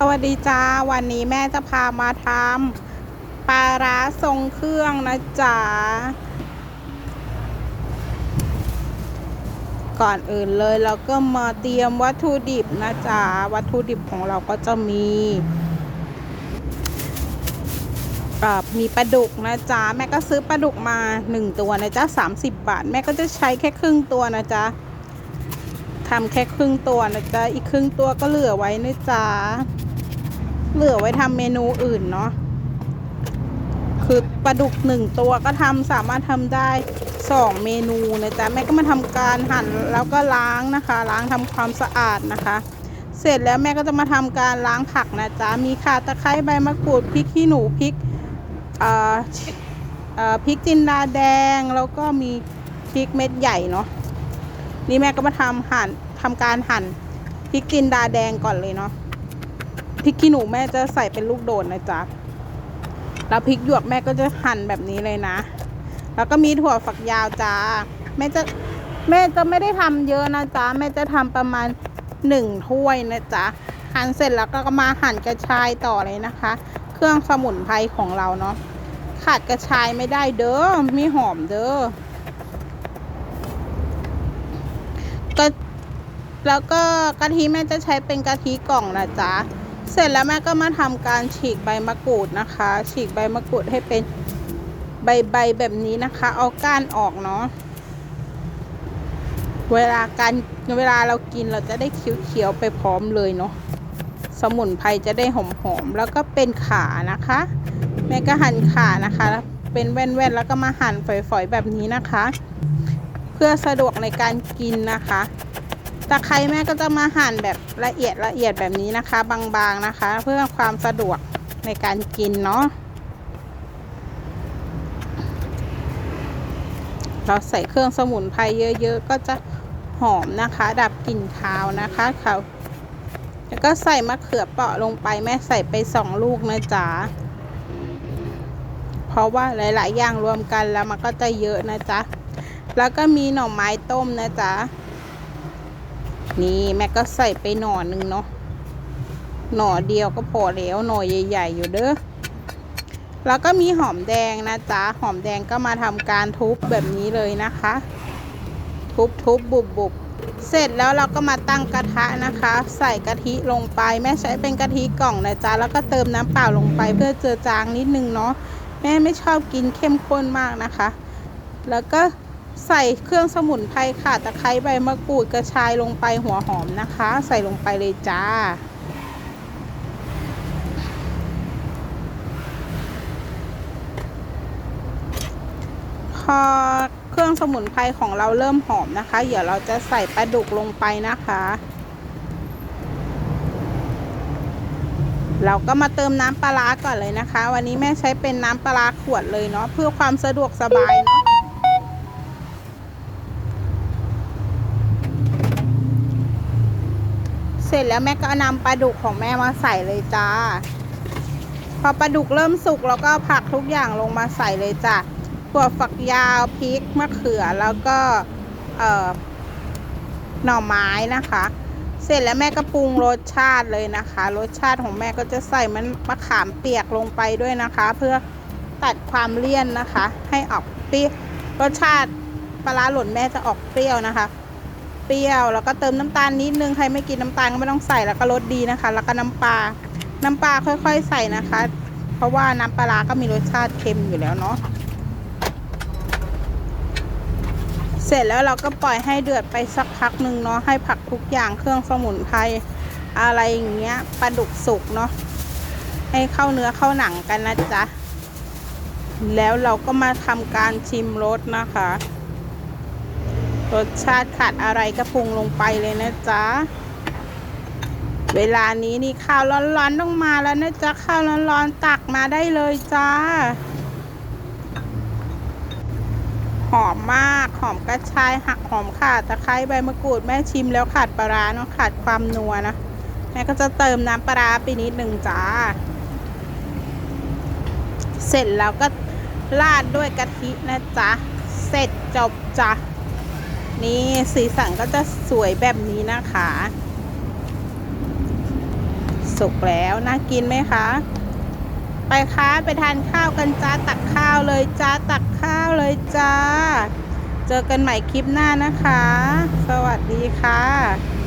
สวัสดีจ้า วันนี้แม่จะพามาทำปลาร้าทรงเครื่องนะจ๊ะ ก่อนอื่นเลยเราก็มาเตรียมวัตถุดิบนะจ๊ะ วัตถุดิบของเราก็จะมีมีปลาดุกนะจ๊ะ แม่ก็ซื้อปลาดุกมา 1 ตัวนะจ๊ะ30 บาท แม่ก็จะใช้แค่ครึ่งตัวนะจ๊ะทำแค่ครึ่งตัวนะจ๊ะ อีกครึ่งตัวก็เหลือไว้นะจ๊ะ เหลือไว้ทำเมนูอื่นเนาะคือปลาดุกหนึ่งตัวก็ทำสามารถทำได้สองเมนูนะจ๊ะแม่ก็มาทำการหั่นแล้วก็ล้างนะคะ ล้างทำความสะอาดนะคะ เสร็จแล้วแม่ก็จะมาทำการล้างผักนะจ๊ะมีข่าตะไคร้ใบมะกรูดพริกขี้หนูพริกอ่อเอ่อพริกจินดาแดงแล้วก็มีพริกเม็ดใหญ่เนาะนี่แม่ก็มาทำหั่นทำการหั่นพริกจินดาแดงก่อนเลยเนาะ พริกขี้หนูแม่จะใส่เป็นลูกโดดนะจ๊ะแล้วพริกหยวกแม่ก็จะหั่นแบบนี้เลยนะ แล้วก็มีถั่วฝักยาวจ้าแม่จะแม่จะไม่ได้ทำเยอะนะจ๊ะแม่จะทำประมาณหนึ่งถ้วยนะจ๊ะหั่นเสร็จแล้วก็มาหั่นกระชายต่อเลยนะคะ เครื่องสมุนไพรของเราเนาะขาดกระชายไม่ได้เด้อมีหอมเด้อก็แล้วก็กะทิแม่จะใช้เป็นกะทิกล่องนะจ๊ะ เสร็จแล้วแม่ก็มาทำการฉีกใบมะกรูดนะคะ ฉีกใบมะกรูดให้เป็นใบใบแบบนี้นะคะ เอาก้านออกเนาะเวลาการเวลาเรากินเราจะได้เคี้ยวๆไปพร้อมเลยเนาะสมุนไพรจะได้หอมๆแล้วก็เป็นขานะคะ แม่ก็หั่นขานะคะ เป็นแว่นๆแล้วก็มาหั่นฝอยๆแบบนี้นะคะ เพื่อสะดวกในการกินนะคะ ตะไคร้แม่ก็จะมาหั่นแบบละเอียดละเอียดแบบนี้นะคะ บางๆนะคะ เพื่อความสะดวกในการกินเนาะเราใส่เครื่องสมุนไพรเยอะ ๆ ก็จะหอมนะคะ ดับกลิ่นคาวนะคะเขาแล้วก็ใส่มะเขือเปราะลงไปแม่ใส่ไปสองลูกนะจ๊ะเพราะว่าหลาย ๆ อย่างรวมกันแล้วมันก็จะเยอะนะจ๊ะแล้วก็มีหน่อไม้ต้มนะจ๊ะ นี่แม่ก็ใส่ไปหน่อหนึ่งเนาะหน่อเดียวก็พอแล้วหน่อใหญ่ ๆ อยู่เด้อแล้วก็มีหอมแดงนะจ๊ะหอมแดงก็มาทำการทุบแบบนี้เลยนะคะ ทุบทุบบุบบุบเสร็จแล้วเราก็มาตั้งกระทะนะคะ ใส่กะทิลงไปแม่ใช้เป็นกะทิกล่องนะจ๊ะแล้วก็เติมน้ำเปล่าลงไปเพื่อเจือจางนิดนึงเนาะแม่ไม่ชอบกินเข้มข้นมากนะคะ แล้วก็ ใส่เครื่องสมุนไพรค่ะตะไคร้ใบมะกรูดกระชายลงไปหัวหอมนะคะ ใส่ลงไปเลยจ้า พอเครื่องสมุนไพรของเราเริ่มหอมนะคะ เดี๋ยวเราจะใส่ปลาดุกลงไปนะคะ เราก็มาเติมน้ำปลาร้าก่อนเลยนะคะ วันนี้แม่ใช้เป็นน้ำปลาร้าขวดเลยเนาะเพื่อความสะดวกสบายเนาะ เส ร็จแล้วแม่ก็นำปลาดุกของแม่มาใส่เลยจ้า พอปลาดุกเริ่มสุกแล้วก็ผักทุกอย่างลงมาใส่เลยจ้ะถั่วฝักยาวพริกมะเขือแล้วก็เอ่อหน่อไม้นะคะ เสร็จแล้วแม่ก็ปรุงรสชาติเลยนะคะ รสชาติของแม่ก็จะใส่มันมะขามเปียกลงไปด้วยนะคะ เพื่อตัดความเลี่ยนนะคะ ให้ออกเปรี้ยวรสชาติปลาร้าหล่นแม่จะออกเปรี้ยวนะคะ เปรี้ยว แล้วก็เติมน้ำตาลนิดนึงใครไม่กินน้ำตาลก็ไม่ต้องใส่แล้วก็รสดีนะคะ แล้วก็น้ำปลาน้ำปลาค่อยๆใส่นะคะ เพราะว่าน้ำปลาร้าก็มีรสชาติเค็มอยู่แล้วเนาะเสร็จแล้วเราก็ปล่อยให้เดือดไปสักพักหนึ่งเนาะให้ผักทุกอย่างเครื่องสมุนไพรอะไรอย่างเงี้ยปลาดุกสุกเนาะให้เข้าเนื้อเข้าหนังกันนะจ๊ะแล้วเราก็มาทำการชิมรสนะคะ รสชาติขาดอะไรก็ปรุงลงไปเลยนะจ๊ะ เวลานี้นี่ข้าวร้อนๆต้องมาแล้วนะจ๊ะ ข้าวร้อนๆตักมาได้เลยจ้า หอมมาก หอมกระชายหักหอมข่าตะไคร้ใบมะกรูดแม่ชิมแล้วขาดปลาร้าเนาะขาดความนัวนะแม่ก็จะเติมน้ำปลาร้าไปนิดหนึ่งจ้า เสร็จแล้วก็ราดด้วยกะทินะจ๊ะ เสร็จจบจ้ะ นี่สีสันก็จะสวยแบบนี้นะคะ สุกแล้วน่ากินไหมคะ ไปคะไปทานข้าวกันจ้าตักข้าวเลยจ้าตักข้าวเลยจ้า เจอกันใหม่คลิปหน้านะคะ สวัสดีค่ะ